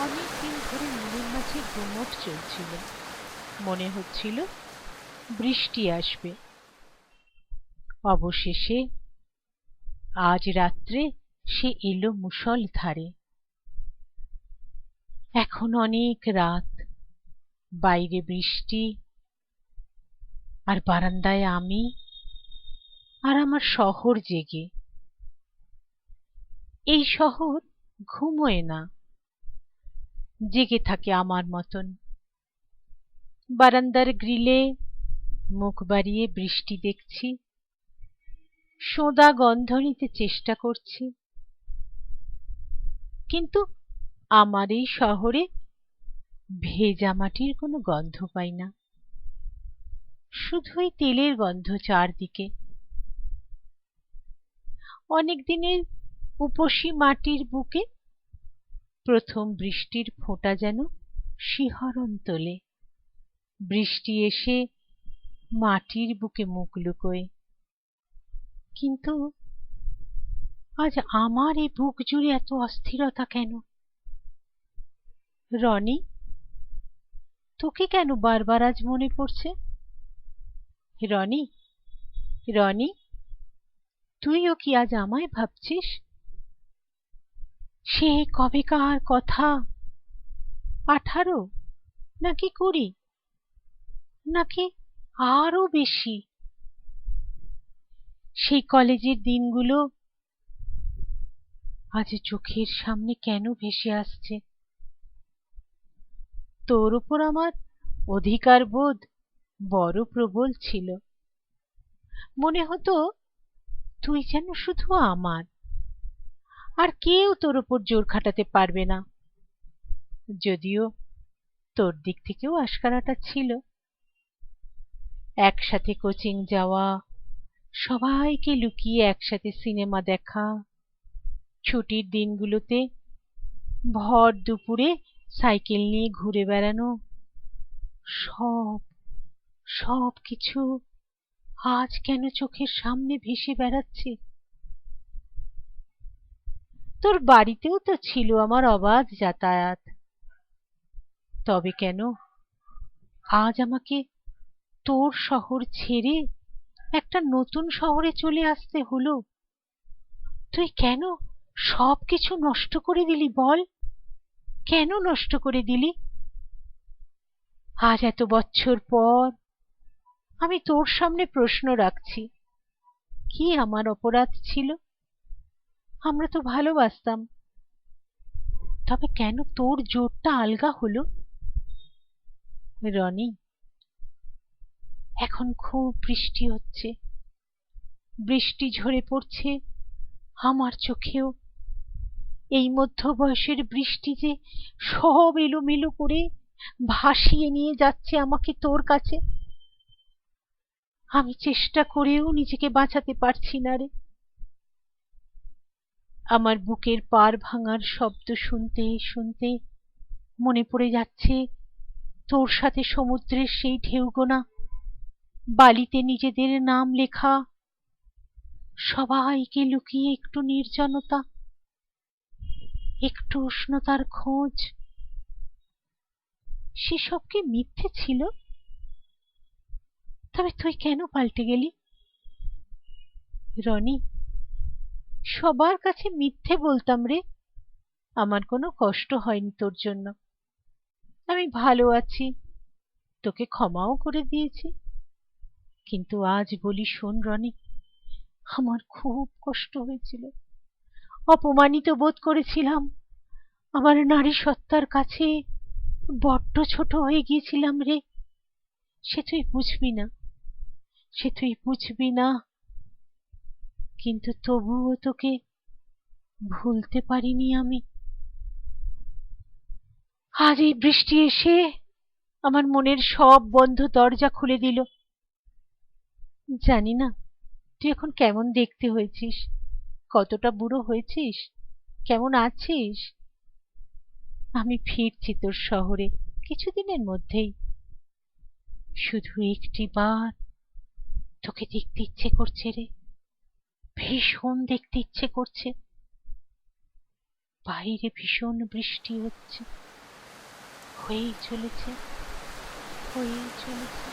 অনেক দিন ধরে মনের মাঝে গুমট চলছিল। মনে হচ্ছিল বৃষ্টি আসবে। অবশেষে আজ রাত্রে সে এলো মুষল ধারে। এখন অনেক রাত। বাইরে বৃষ্টি। আর বারান্দায় আমি আর আমার শহর জেগে। এই শহর ঘুমোয় না। জেগে থাকে আমার মতন। বারান্দার গ্রিলে মুখ বাড়িয়ে বৃষ্টি দেখছি। সোঁদা গন্ধ নিতে চেষ্টা করছি। কিন্তু আমার এই শহরে ভেজা মাটির কোনো গন্ধ পাই না। শুধুই তেলের গন্ধ চারদিকে। অনেক দিনের উপসী মাটির বুকে প্রথম বৃষ্টির ফোঁটা যেন শিহরণ তোলে। বৃষ্টি এসে মাটির বুকে মুখ লুকোয়। কিন্তু আজ আমার এই বুক জুড়ে এত অস্থিরতা কেন? রনি, তোকে কেন বারবার আজ মনে পড়ছে? রনি রনি, তুইও কি আজ আমায় ভাবছিস? সে কবেকার কথা? আঠারো নাকি কুড়ি? নাকি আরও বেশি? সেই কলেজের দিনগুলো আজ চোখের সামনে কেন ভেসে আসছে? তোর ওপর আমার অধিকার বোধ বড় প্রবল ছিল। মনে হতো তুই যেন শুধু আমার। আর কেউ তোর ওপর জোর খাটাতে পারবে না। যদিও তোর দিক থেকেও আশকারাটা ছিল। একসাথে কোচিং যাওয়া, সবাইকে লুকিয়ে একসাথে সিনেমা দেখা, ছুটির দিনগুলোতে ভর দুপুরে সাইকেল নিয়ে ঘুরে বেড়ানো, সব সব কিছু আজ কেন চোখের সামনে ভেসে বেড়াচ্ছে? তোর বাড়িতেও তো ছিল আমার অবাধ যাতায়াত। তবে কেন? আজ আমাকে তোর শহর ছেড়ে একটা নতুন শহরে চলে আসতে হলো। তুই কেন সব কিছু নষ্ট করে দিলি বল? কেন নষ্ট করে দিলি? আজ এত বছর পর আমি তোর সামনে প্রশ্ন রাখছি। কি আমার অপরাধ ছিল? আমরা তো ভালোবাসতাম। তবে কেন তোর জোরটা আলগা হলো? রনি, এখন খুব বৃষ্টি হচ্ছে। বৃষ্টি ঝরে পড়ছে আমার চোখেও। এই মধ্য বয়সের বৃষ্টি যে সব এলোমেলো করে ভাসিয়ে নিয়ে যাচ্ছে আমাকে তোর কাছে, আমি চেষ্টা করেও নিজেকে বাঁচাতে পারছি না রে। আমার বুকের পার ভাঙার শব্দ শুনতে শুনতে মনে পড়ে যাচ্ছে, তোর সাথে সমুদ্রের সেই ঢেউগোনা বালিতে নিজেদের নাম লেখা, সবাইকে লুকিয়ে একটু নির্জনতা, একটু উষ্ণতার খোঁজ। সেসব কি মিথ্যে ছিল? তবে তুই কেন পাল্টে গেলি? রনি সবার কাছে মিথ্যে বলতাম রে। আমার কোনো কষ্ট হয়নি তোর জন্য। আমি ভালো আছি। তোকে ক্ষমাও করে দিয়েছি। কিন্তু আজ বলি শোন রনি, আমার খুব কষ্ট হয়েছিল। অপমানিত বোধ করেছিলাম। আমার নারী সত্তার কাছে বড্ড ছোট হয়ে গিয়েছিলাম রে। সে তুই বুঝবি না। সে তুই বুঝবি না কিন্তু তবুও তোকে ভুলতে পারিনি আমি। আজ এই বৃষ্টি এসে আমার মনের সব বন্ধ দরজা খুলে দিল। জানি না, তুই এখন কেমন দেখতে হয়েছিস? কতটা বুড়ো হয়েছিস? কেমন আছিস? আমি ফিরছি তোর শহরে কিছুদিনের মধ্যেই। শুধু একটি বার তোকে দেখতে ইচ্ছে করছে রে। ভীষণ দেখতে ইচ্ছে করছে। বাইরে ভীষণ বৃষ্টি হচ্ছে। হয়েই চলেছে হয়েই চলেছে।